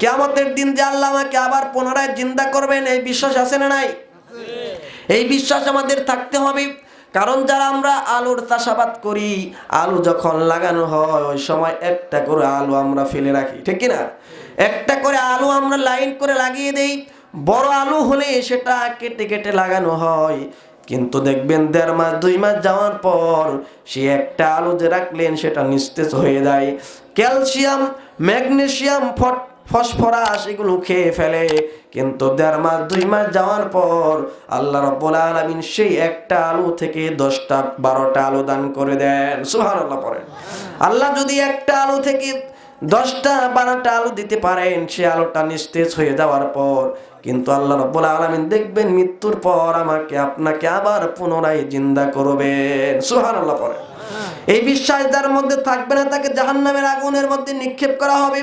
কেয়ামতের দিন যে আল্লাহ আমাকে আবার পুনরায় জিন্দা করবেন, এই বিশ্বাস আছে না নাই? এই বিশ্বাস আমাদের থাকতে হবে। কারণ যারা আমরা আলুর চাষাবাদ করি, আলু যখন লাগানো হয়, ওই সময় একটা করে আলু আমরা ফেলে রাখি, ঠিক কি না একটা করে আলু আমরা লাইন করে লাগিয়ে দেই। বড় আলু হলে সেটা কেটে কেটে লাগানো হয়। কিন্তু দেখবেন দেড় মাস, দুই মাস যাওয়ার পর সে একটা আলু যে রাখলেন, সেটা নিস্তেজ হয়ে যায়। ক্যালসিয়াম, ম্যাগনেসিয়াম, ফট ফসফরাস এগুলো খেয়ে ফেলে। কিন্তু দেড় মাস, দুই মাস যাওয়ার পর আল্লাহ রব্বুল আলমিন সেই একটা আলু থেকে দশটা, বারোটা আলু দান করে দেন। সুহান আল্লাহ পরে আল্লাহ যদি একটা আলু থেকে দশটা, বারোটা আলু দিতে পারেন, সে আলুটা নিস্তেজ হয়ে যাওয়ার পর কিন্তু আল্লাহ রব্বুল আলমিন দেখবেন মৃত্যুর পর আমাকে, আপনাকে আবার পুনরায় জিন্দা করবেন। সুহান আল্লাহ পরে এই বিশ্বাস যার মধ্যে থাকবে না, তাকে জাহান্নামের আগুনের মধ্যে নিক্ষেপ করা হবে।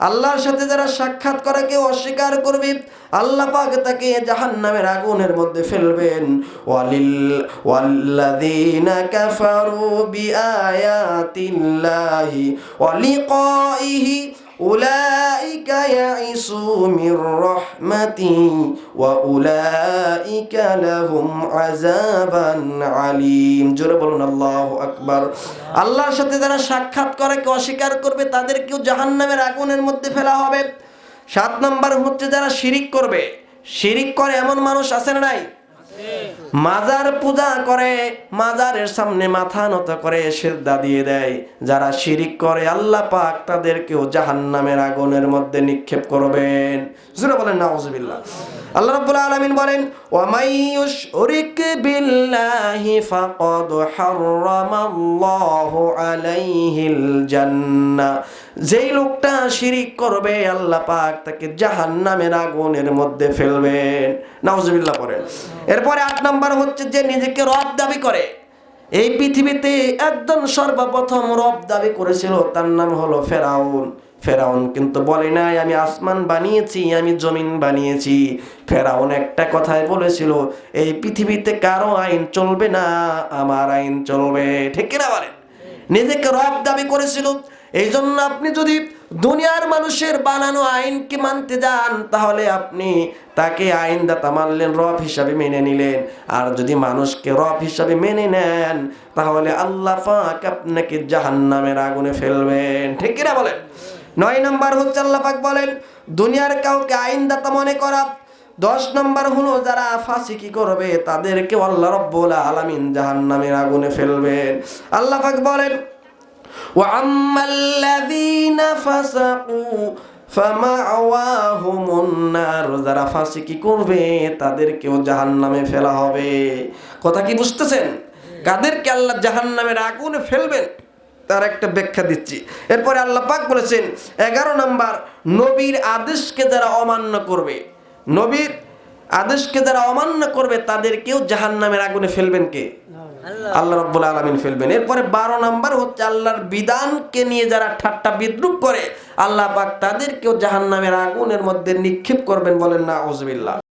আল্লাহর সাথে যারা সাক্ষাৎ করে, কেউ অস্বীকার করবে, আল্লাহ পাক তাকে জাহান্নামের আগুনের মধ্যে ফেলবেন। ওয়ালিল, ওয়াল্লাযীনা কাফারু বিআয়াতিল্লাহি ওয়া লিকাইহি أولئك يئسوا من رحمتي وأولئك لهم عذابا عليم জোরে বলুন আল্লাহু আকবার আল্লাহর সাথে যারা সাক্ষাৎ করে কে অস্বীকার করবে তাদেরকেও জাহান্নামের আগুনের মধ্যে ফেলা হবে সাত নম্বর হচ্ছে যারা শিরিক করবে শিরিক করে এমন মানুষ আছে না নাই মাজার পূজা করে, মাজারের সামনে মাথা নত করে সেজদা দিয়ে দেয়। যারা শিরিক করে, আল্লাহ পাক তাদেরকেও জাহান্নামের আগুনের মধ্যে নিক্ষেপ করবেন। জোরে বলেন, নাউজুবিল্লাহ। আল্লাহ আলামিন বলেন ওয়া বিল্লাহি ফাকাদ হারামাল্লাহু আলাইহিল জান্নাহ যেই লোকটা শিরিক করবে, আল্লাহ পাক তাকে জাহান্নামের আগুনের মধ্যে ফেলবেন। নাউজুবিল্লাহ পড়েন। এরপরে আট নাম্বার হচ্ছে যে নিজেকে রব দাবি করে। এই পৃথিবীতে একজন সর্বপ্রথম রব দাবি করেছিল, তার নাম হলো ফেরাউন। ফেরাউন কিন্তু বলে নাই, আমি আসমান বানিয়েছি, আমি জমিন বানিয়েছি। ফেরাউন একটা কথাই বলেছিল, এই পৃথিবীতে কারও আইন চলবে না, আমার আইন চলবে। ঠিক কিনা বলেন? নিজেকে রব দাবি করেছিল এই জন্য আপনি যদি দুনিয়ার মানুষের বানানো আইনকে মানতে যান, তাহলে আপনি তাকে আইনদাতা মানলেন, রব হিসাবে মেনে নিলেন। আর যদি মানুষকে রব হিসাবে মেনে নেন, তাহলে আল্লাহ পাক আপনাকে জাহান্নামের আগুনে ফেলবেন। ঠিক কিনা বলেন? নয় নম্বর হচ্ছে আল্লাহ পাক বলেন, দুনিয়ার কাউকে আইনদাতা মনে করা। দশ নম্বর হলো যারা ফাঁসি কি করবে তাদেরকে আল্লাহ রব্বুল আলামিন জাহান্নামের আগুনে ফেলবেন। আল্লাহ পাক বলেন, ওয়া আম্মাল্লাযী ফাসাকু যারা ফাঁসিকি করবে, তাদেরকেও জাহান ফেলা হবে। কথা কি বুঝতেছেন? কাদেরকে আল্লাহ জাহান আগুনে ফেলবেন? তার একটা ব্যাখ্যা দিচ্ছি। এরপরে আল্লাহ পাক বলেছেন, এগারো নম্বর, নবীর আদেশকে যারা অমান্য করবে, নবীর আদেশকে যারা অমান্য করবে, তাদেরকেও জাহান নামের আগুনে ফেলবেন কে? আল্লাহ রব্বুল আলমিন ফেলবেন। এরপরে বারো নাম্বার হচ্ছে আল্লাহর বিধানকে নিয়ে যারা ঠাট্টা বিদ্রুপ করে, আল্লাহ পাক তাদেরকেও জাহান্নামের আগুনের মধ্যে নিক্ষেপ করবেন বলেন না ওজবিল্লা